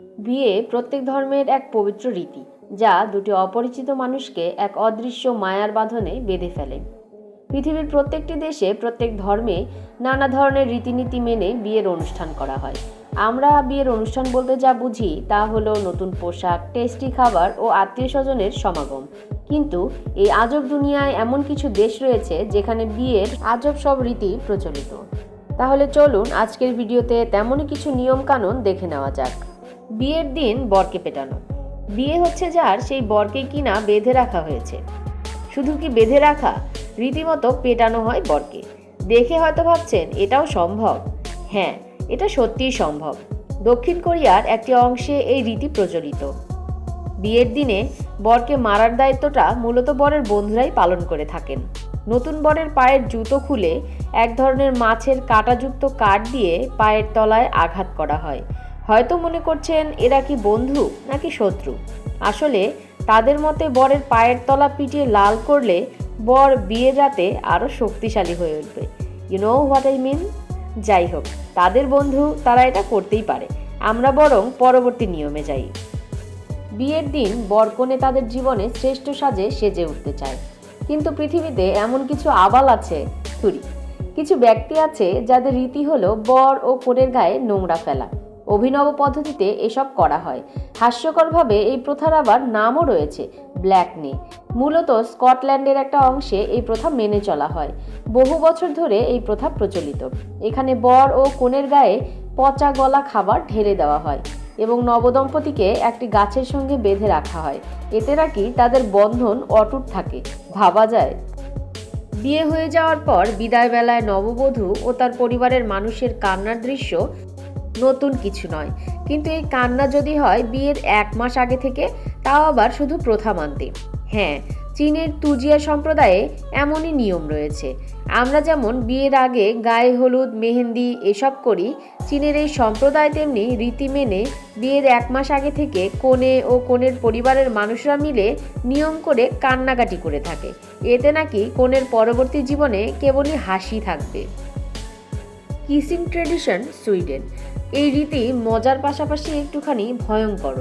বিয়ে প্রত্যেক ধর্মের এক পবিত্র রীতি, যা দুটি অপরিচিত মানুষকে এক অদৃশ্য মায়ার বাঁধনে বেঁধে ফেলে। পৃথিবীর প্রত্যেকটি দেশে প্রত্যেক ধর্মে নানা ধরনের রীতিনীতি মেনে বিয়ের অনুষ্ঠান করা হয়। আমরা বিয়ের অনুষ্ঠান বলতে যা বুঝি তা হলো নতুন পোশাক, টেস্টি খাবার ও আত্মীয় স্বজনের সমাগম। কিন্তু এই আজব দুনিয়ায় এমন কিছু দেশ রয়েছে যেখানে বিয়ের আজব সব রীতি প্রচলিত। তাহলে চলুন আজকের ভিডিওতে তেমনই কিছু নিয়মকানুন দেখে নেওয়া যাক। বিয়ের দিন বরকে পেটানো। বিয়ে হচ্ছে যার সেই বরকে কিনা বেঁধে রাখা হয়েছে। শুধু কি বেঁধে রাখা? রীতিমতো পেটানো হয় বরকে। দেখে হয়তো ভাবছেন, এটাও সম্ভব। হ্যাঁ এটা সত্যিই সম্ভব। দক্ষিণ কোরিয়ার একটি অংশে এই রীতি প্রচলিত। বিয়ের দিনে বরকে মারার দায়িত্বটা মূলত বরের বন্ধুরাই পালন করে থাকেন। নতুন বরের পায়ের জুতো খুলে এক ধরনের মাছের কাঁটাযুক্ত কাঠ দিয়ে পায়ের তলায় আঘাত করা হয়। হয়তো মনে করছেন এরা কি বন্ধু নাকি শত্রু? আসলে তাদের মতে বরের পায়ের তলা পিটিয়ে লাল করলে বর বিয়ের রাতে আরও শক্তিশালী হয়ে উঠবে। You know what I mean যাই হোক, তাদের বন্ধু তারা এটা করতেই পারে। আমরা বরং পরবর্তী নিয়মে যাই। বিয়ের দিন বরকনে তাদের জীবনে শ্রেষ্ঠ সাজে সেজে উঠতে চায়। কিন্তু পৃথিবীতে এমন কিছু আবাল আছে থুরি কিছু ব্যক্তি আছে যাদের রীতি হলো বর ও কনের গায়ে নোংরা ফেলা। অভিনব পদ্ধতিতে এসব করা হয়। হাস্যকরভাবে এই প্রথার আবার নামও রয়েছে, ব্ল্যাক নে। মূলত স্কটল্যান্ডের একটা অংশে এই প্রথা মেনে চলা হয়। বহু বছর ধরে এই প্রথা প্রচলিত। এখানে বর ও কনের গায়ে পচা গলা খাবার ঢেলে দেওয়া হয় এবং নবদম্পতিকে একটি গাছের সঙ্গে বেঁধে রাখা হয়। এতে নাকি তাদের বন্ধন অটুট থাকে, ভাবা যায়। বিয়ে হয়ে যাওয়ার পর বিদায় বেলায় নববধূ ও তার পরিবারের মানুষের কান্নার দৃশ্য নতুন কিছু নয়। কিন্তু এই কান্না যদি হয়, বিয়ের এক মাস আগে থেকে, তাও আবার শুধু প্রথা মানতে হ্যাঁ চীনের তুজিয়া সম্প্রদায়ে এমনই নিয়ম রয়েছে। আমরা যেমন বিয়ের আগে গায়ে হলুদ, মেহেন্দি এসব করি, চীনের এই সম্প্রদায় তেমনি রীতি মেনে বিয়ের এক মাস আগে থেকে কনে ও কনের পরিবারের মানুষরা মিলে নিয়ম করে কান্নাকাটি করে থাকে। এতে নাকি কনের পরবর্তী জীবনে কেবলই হাসি থাকবে। Kissing tradition Sweden. এই রীতি মজার পাশাপাশি একটুখানি ভয়ঙ্কর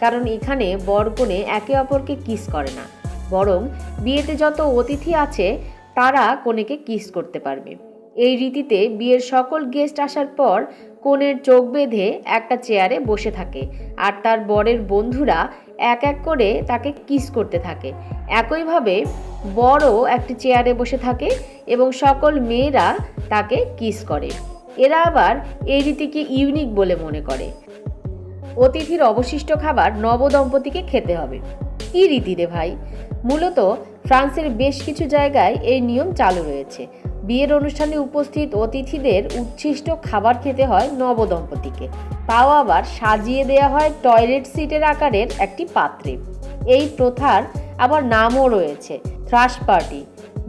কারণ এখানে বর কনে একে অপরকে কিস করে না। বরং বিয়েতে যত অতিথি আছে, তারা কনেকে কিস করতে পারবে। এই রীতিতে বিয়ের সকল গেস্ট আসার পর কনের চোখ বেঁধে একটা চেয়ারে বসে থাকে, আর তার বরের বন্ধুরা এক এক করে তাকে কিস করতে থাকে। একইভাবে বড়ও একটি চেয়ারে বসে থাকে এবং সকল মেয়েরা তাকে কিস করে। এরা আবার এই রীতিকে ইউনিক বলে মনে করে। অতিথির অবশিষ্ট খাবার নবদম্পতিকে খেতে হবে। কি রীতি রে ভাই? মূলত ফ্রান্সের বেশ কিছু জায়গায় এই নিয়ম চালু রয়েছে। বিয়ের অনুষ্ঠানে উপস্থিত অতিথিদের উচ্ছিষ্ট খাবার খেতে হয় নবদম্পতিকে। তাও আবার সাজিয়ে দেওয়া হয় টয়লেট সিটের আকারের একটি পাত্রে। এই প্রথার আবার নামও রয়েছে থ্রাশ পার্টি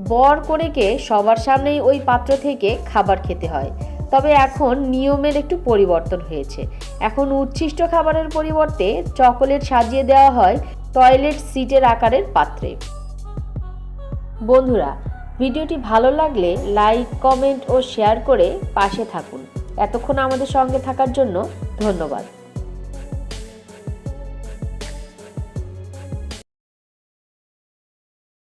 বর কনেকে সবার সামনেই ওই পাত্র থেকে খাবার খেতে হয়। তবে এখন নিয়মের একটু পরিবর্তন হয়েছে। এখন উচ্ছিষ্ট খাবারের পরিবর্তে চকোলেট সাজিয়ে দেওয়া হয় টয়লেট সিটের আকারের পাত্রে। বন্ধুরা, ভিডিওটি ভালো লাগলে লাইক, কমেন্ট ও শেয়ার করে পাশে থাকুন। এতক্ষণ আমাদের সঙ্গে থাকার জন্য ধন্যবাদ।